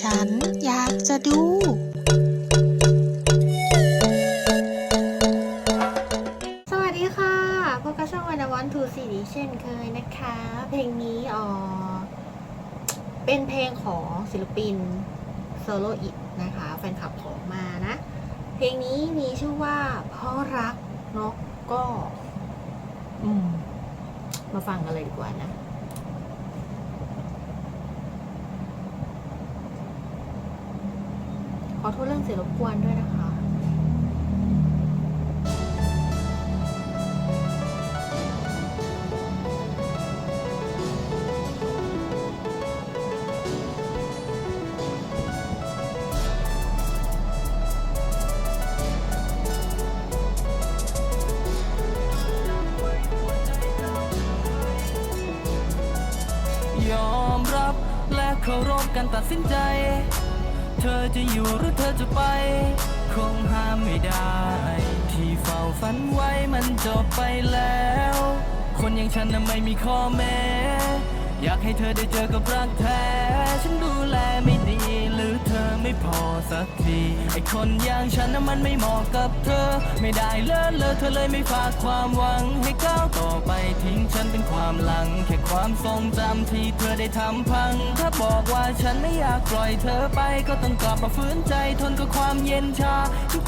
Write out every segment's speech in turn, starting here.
ฉันอยากจะดูสวัสดีค่ะพบกับช่องวันวันทูซีดีเช่นเคยนะคะ เพลงนี้อ๋อเป็นเพลงของศิลปินโซโลอิตนะคะ แฟนคลับของมานะ เพลงนี้มีชื่อว่าเพราะรักเนาะก็ อืม มาฟังกันเลยดีกว่านะ อโทษเรื่องเสียงรบกวนด้วยนะคะยอมรับและเคารพการตัดสินใจ ธอจะอยู่หรือเธอจะไป คงห้ามไม่ได้ ที่เฝ้าฝันไว้มันจบไปแล้ว คนอย่างฉันน่ะไม่มีข้อแม้ อยากให้เธอได้เจอกับรักแท้ ฉันดูแลไม่ ไม่พอสักที ไอคนอย่างฉันน่ะมันไม่เหมาะกับเธอ ไม่ได้เลิศเลอเธอเลยไม่ฝากความหวัง ให้ก้าวต่อไปทิ้งฉันเป็นความหลัง แค่ความทรงจำที่เธอได้ทำพัง ถ้าบอกว่าฉันไม่อยากปล่อยเธอไป ก็ต้องกลับมาฝืนใจทนกับความเย็นชา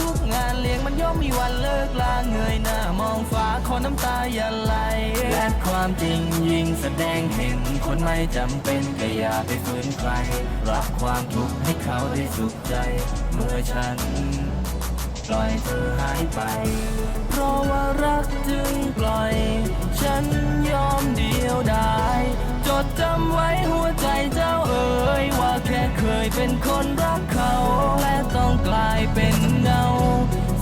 ทุกๆงานเลี้ยงมันย่อมมีวันเลิกลาเงยหน้ามองฟ้าขอน้ำตาอย่าไหลและความจริงยิ่งแสดงเห็นคนไม่จำเป็นก็อย่าไปฝืนใครรับความทุกข์ให้เขาได้สุขใจ เมื่อฉัน ปล่อยเธอหายไป เพราะว่ารักจึงปล่อย ฉันยอมเดียวดายจดจำไว้หัวใจเจ้าเอ๋ยว่าแค่เคยเป็นคนรักเขา และต้องกลายเป็นเงา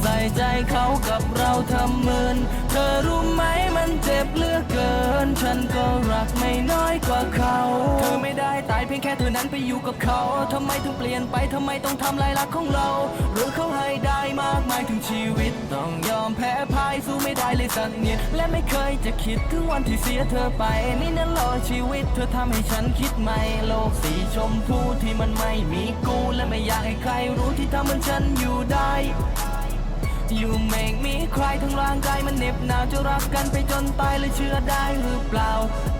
ใส่ใจเขากับเราทำเหมือน เธอรู้ไหมมันเจ็บเหลือกเกิน ฉันก็รักไม่น้อยกว่าเขา เธอไม่ได้ พียงแค่เธอนั้นไปอยู่กับเขาทำไมถึงเปลี่ยนไปทำไมต้องทำลายรักของเรา หรือเขาให้ได้มากมายถึงชีวิต ต้องยอมแพ้พ่ายสู้ไม่ได้เลยสักนิดและไม่เคยจะคิดถึงวันที่เสียเธอไปนี่นั่นรอชีวิต เธอทำให้ฉันคิดใหม่โลกสีชมพูที่มันไม่มีกูและไม่อยากให้ใครรู้ที่ทำมันฉันอยู่ได้ You make me cry ทั้งร่างกายมันเหน็บหนาวจะรักกันไปจนตายเลยเชื่อได้หรือเปล่า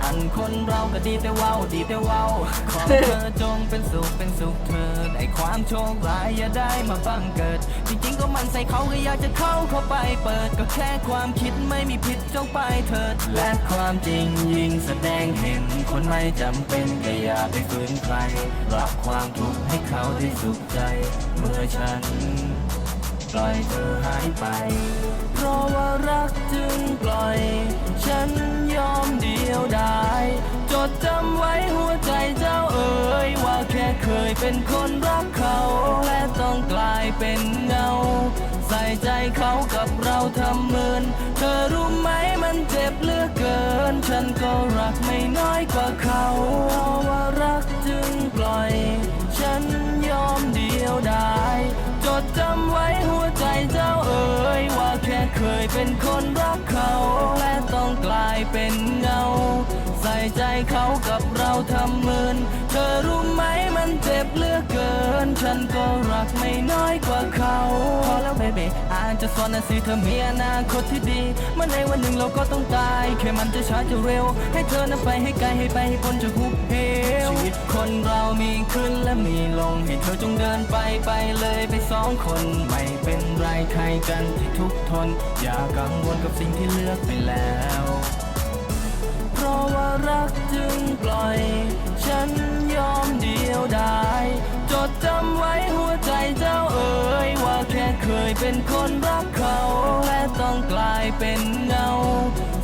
อันคนเราก็ดีแต่ว้าดีแต่ว้าขอเธอจงเป็นสุขเป็นสุขเถิดไอความโชคร้ายอย่าได้มาบังเกิด จริงๆก็มันใส่เขาก็อยากจะเข้าเข้าไปเปิดก็แค่ความคิดไม่มีผิดจงไปเถิด และความจริงยิ่งแสดงเห็น คนไม่จำเป็นก็อย่าไปฝืนใครรับความทุกข์ให้เขาได้สุขใจ เมื่อฉัน ปล่อยเธอหายไป เพราะว่ารักจึงปล่อย ฉันยอมเดียวดายจดจำไว้หัวใจเจ้าเอ๋ยว่าแค่เคยเป็นคนรักเขา และต้องกลายเป็นเงา ใส่ใจเขากับเราทำเหมือนเธอรู้ไหมมันเจ็บเหลือเกิน ฉันก็รักไม่น้อยกว่าเขา เคยเป็นคนรัก นฉันก็รักไม่น้อยกว่าเขาพอแล้วเบบีอาจจะสอนนะสิเธอมีอนาคตที่ดีเมื่อในวันหนึ่งเราก็ต้องตาย แค่มันจะช้าจะเร็ว ให้เธอนั้นไปให้ไกลให้ไปให้พ้นจากหุบเหวชีวิตคนเรามีขึ้นและมีลง ให้เธอจงเดินไปไปเลยไปสองคนไม่เป็นไรใครกันที่ทุกทน อย่ากังวลกับสิ่งที่เลือกไปแล้ว เพราะว่ารักจึงปล่อย เป็นเงา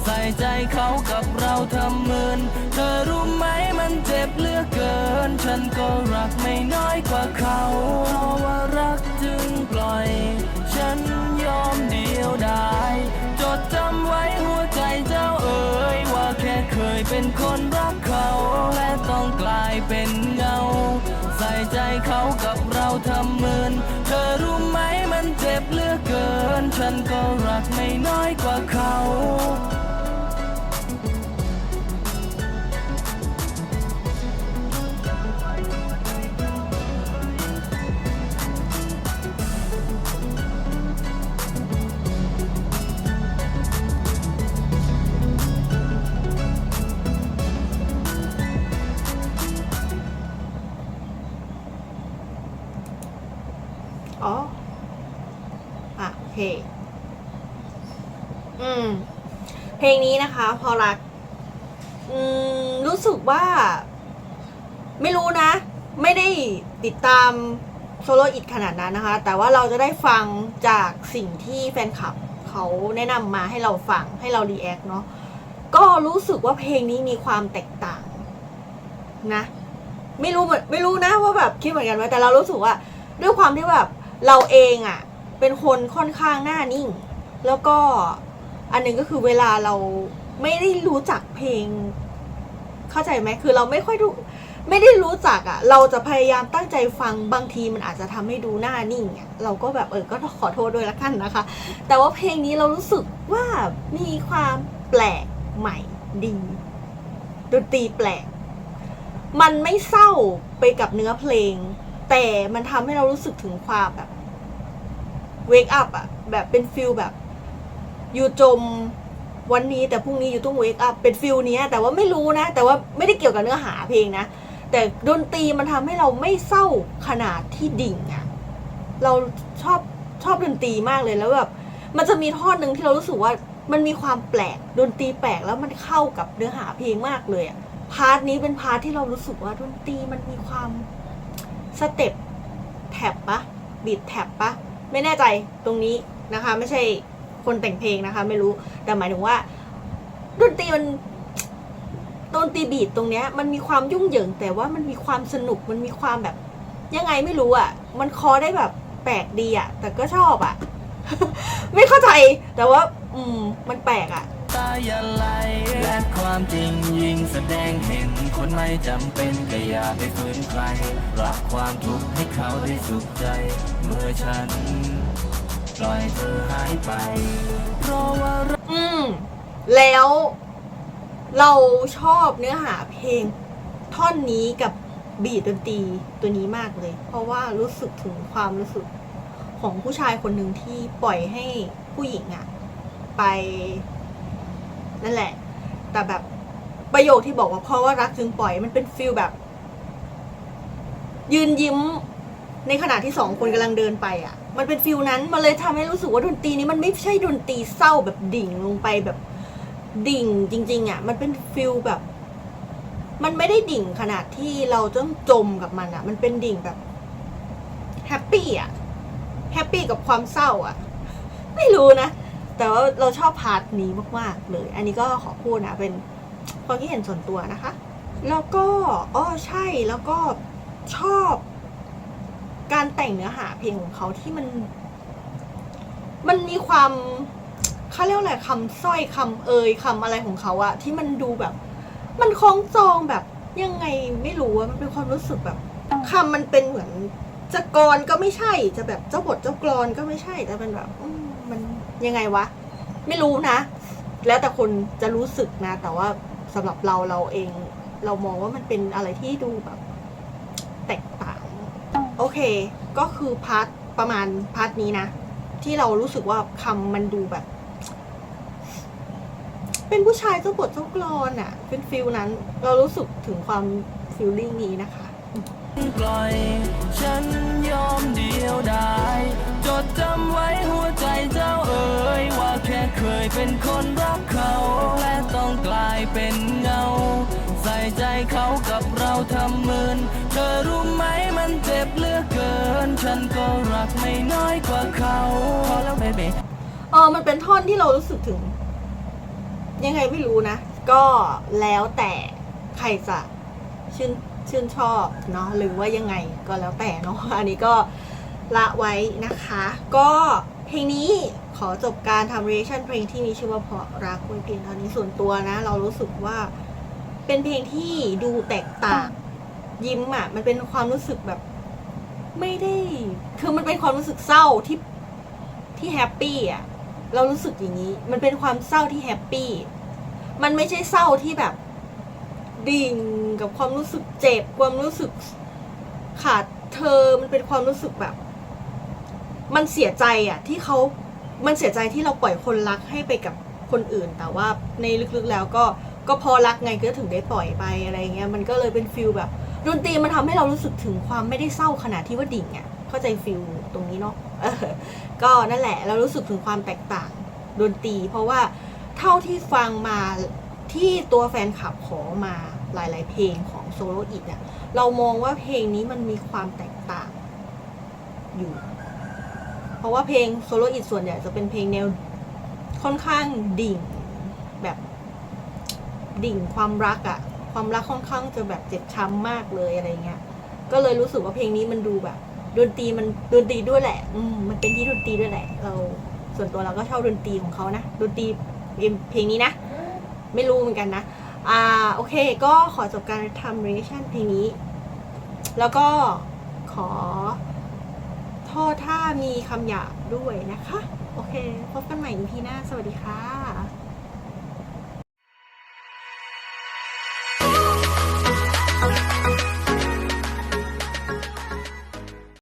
ใส่ใจเขากับเราทำเหมือนเธอรู้ไหมมันเจ็บเหลือเกิน ฉันก็รักไม่น้อยกว่าเขาเพราะว่า อืม เพลงนี้นะคะ พอรัก อืม รู้สึกว่า ไม่รู้นะ ไม่ได้ติดตามโซโลอิดขนาดนั้นนะคะ แต่ว่าเราจะได้ฟังจากสิ่งที่แฟนคลับเขาแนะนำมาให้เราฟังให้เรารีแอคเนาะ ก็รู้สึกว่าเพลงนี้มีความแตกต่าง นะ ไม่รู้หมือนไม่รู้นะว่าแบบคิดเหมือนกันไหมแต่เรารู้สึกว่า ด้วยความที่แบบ เราเองอะ่ะ เป็นคนค่อนข้างหน้านิ่ง แล้วก็อันหนึ่งก็คือเวลาเราไม่ได้รู้จักเพลง เข้าใจไหมคือเราไม่ค่อยรู้ไม่ได้รู้จักอะ่ะ เราจะพยายามตั้งใจฟังบางทีมันอาจจะทำให้ดูหน้านิ่งอะ่ะเราก็แบบเออก็ขอโทษด้วยละกันนะคะ แต่ว่าเพลงนี้เรารู้สึกว่ามีความแปลกใหม่ดีดนตรีแปลก มันไม่เศร้าไปกับเนื้อเพลง แต่มันทำให้เรารู้สึกถึงความแบบเวกอัพอะแบบเป็นฟิลแบบอยู่จมวันนี้แต่พรุ่งนี้อยู่ต้องเวกอัพเป็นฟิลนี้แต่ว่าไม่รู้นะ แต่ว่าไม่ได้เกี่ยวกับเนื้อหาเพลงนะ แต่ดนตรีมันทำให้เราไม่เศร้าขนาดที่ดิ่งอะเราชอบชอบดนตรีมากเลยแล้วแบบมันจะมีท่อนหนึ่งที่เรารู้สึกว่ามันมีความแปลกดนตรีแปลกแล้วมันเข้ากับเนื้อหาเพลงมากเลยอะพาร์ทนี้เป็นพาร์ทที่เรารู้สึกว่าดนตรีมันมีความ สเต็ปแท็บปะบีดแท็บปะไม่แน่ใจตรงนี้นะคะ ไม่ใช่คนแต่งเพลงนะคะ ไม่รู้แต่หมายถึงว่าดนตรีมันดนตรีบีดตรงเนี้ยมันมีความยุ่งเหยิง แต่ว่ามันมีความสนุกมันมีความแบบ ยังไงไม่รู้อะ่ะ มันคอได้แบบแปลกดีอะ่ะ แต่ก็ชอบอะ่ะ ไม่เข้าใจแต่ว่า อืม มันแปลกอะ่ะ ตาอย่าไหลและความจริงยิ่งแสดงเห็น คนไม่จำเป็นก็อย่าไปฝืนใคร รับความทุกข์ให้เขาได้สุขใจ เมื่อฉันปล่อยเธอหายไป เพราะว่ารักอืม แล้ว เราชอบเนื้อหาเพลง ท่อนนี้กับบีดดนตรีตัวนี้มากเลย เพราะว่ารู้สึกถึงความรู้สึกของผู้ชายคนหนึ่งที่ปล่อยให้ผู้หญิงอะไป นั่นแหละ แต่แบบประโยคที่บอกว่าเพราะว่ารักจึงปล่อยมันเป็นฟิลแบบ ยืนยิ้มในขณะที่สองคนกำลังเดินไปอะ มันเป็นฟิลนั้น มันเลยทำให้รู้สึกว่าดนตรีนี้มันไม่ใช่ดนตรีเศร้าแบบดิ่งลงไปแบบดิ่งจริง ๆอะ มันเป็นฟิลแบบ มันไม่ได้ดิ่งขนาดที่เราต้องจมกับมันอะ มันเป็นดิ่งแบบแฮปปี้อะ แฮปปี้กับความเศร้าอะ ไม่รู้นะ แต่ว่าเราชอบพาร์ทนี้มากๆเลย อันนี้ก็ขอพูดนะเป็นความคิดเห็นส่วนตัวนะคะ แล้วก็อ้อใช่แล้วก็ชอบการแต่งเนื้อหาเพลงของเขาที่มัน มันมีความเขาเรียกอะไรคำสร้อยคำเอยคำอะไรของเขาอะที่มันดูแบบ มันคล้องจองแบบยังไงไม่รู้อะมันเป็นความรู้สึกแบบคำมันเป็นเหมือนจะกรก็ไม่ใช่จะแบบเจ้าบทเจ้ากรอนก็ไม่ใช่แต่เป็นแบบมัน ยังไงวะ ไม่รู้นะ แล้วแต่คนจะรู้สึกนะ แต่ว่าสำหรับเราเราเอง เรามองว่ามันเป็นอะไรที่ดูแบบ แตกต่าง โอเค ก็คือพาร์ทประมาณพาร์ทนี้นะ ที่เรารู้สึกว่าคำมันดูแบบ เป็นผู้ชายเจ้าบทเจ้ากรอนอะเป็นฟิลนั้น เรารู้สึกถึงความฟิลลิ่งนี้นะคะปล่อยฉันยอมเดียวดายจ ดจำไว้หัวใจเจ้าเอ๋ยว่าแค่เคยเป็นคนรักเขา และต้องกลายเป็นเงา ใส่ใจเขากับเราทำเหมือนเธอรู้ไหมมันเจ็บเหลือเกิน ฉันก็รักไม่น้อยกว่าเขาพอแล้วเบบีเออมันเป็นท่อนที่เรารู้สึกถึง ยังไงไม่รู้นะ ก็แล้วแต่ใครจะชื่นชื่นชอบเนาะหรือว่ายังไงก็แล้วแต่เนาะอันนี้ก็ ละไว้นะคะ ก็เพลงนี้ขอจบการทำเรชั่นเพลงที่มีชื่อว่าเพราะรักไว้เพียงเท่านี้ส่วนตัวนะ เรารู้สึกว่าเป็นเพลงที่ดูแตกต่างยิ้มอะ มันเป็นความรู้สึกแบบ ไม่ได้ คือมันเป็นความรู้สึกเศร้าที่ที่แฮปปี้อะเรารู้สึกอย่างนี้ มันเป็นความเศร้าที่แฮปปี้ มันไม่ใช่เศร้าที่แบบ ดิ่งกับความรู้สึกเจ็บ ความรู้สึกขาดเธอ มันเป็นความรู้สึกแบบ มันเสียใจอะที่เขามันเสียใจที่เราปล่อยคนรักให้ไปกับคนอื่น แต่ว่าในลึกๆแล้วก็ก็พอรักไงก็ถึงได้ปล่อยไปอะไรเงี้ยมันก็เลยเป็นฟิลแบบดนตรีมันทำให้เรารู้สึกถึงความไม่ได้เศร้าขนาดที่ว่าดิ่งอะเข้าใจฟิลตรงนี้เนาะก็นั่นแหละเรารู้สึกถึงความแตกต่างดนตรี เพราะว่าเท่าที่ฟังมาที่ตัวแฟนคลับขอมาหลาย ๆ เพลงของโซโลอิดเนี่ยเรามองว่าเพลงนี้มันมีความแตกต่างอยู่ เพราะว่าเพลงโซโลอิดส่วนใหญ่จะเป็นเพลงแนวค่อนข้างดิ่งแบบดิ่งความรักอะความรักค่อนข้างจะแบบเจ็บช้ำมากเลยอะไรเงี้ย ก็เลยรู้สึกว่าเพลงนี้มันดูแบบดนตรีมันดนตรีด้วยแหละ อืมมันเป็นที่ดนตรีด้วยแหละ เราส่วนตัวเราก็ชอบดนตรีของเขานะดนตรีเพลงนี้นะ ไม่รู้เหมือนกันนะ อ่าโอเค ก็ขอจบการทำ reaction เพลงนี้ แล้วก็ขอ โทษถ้ามีคำหยาบด้วยนะคะ โอเค พบกันใหม่ EP หน้า สวัสดีค่ะ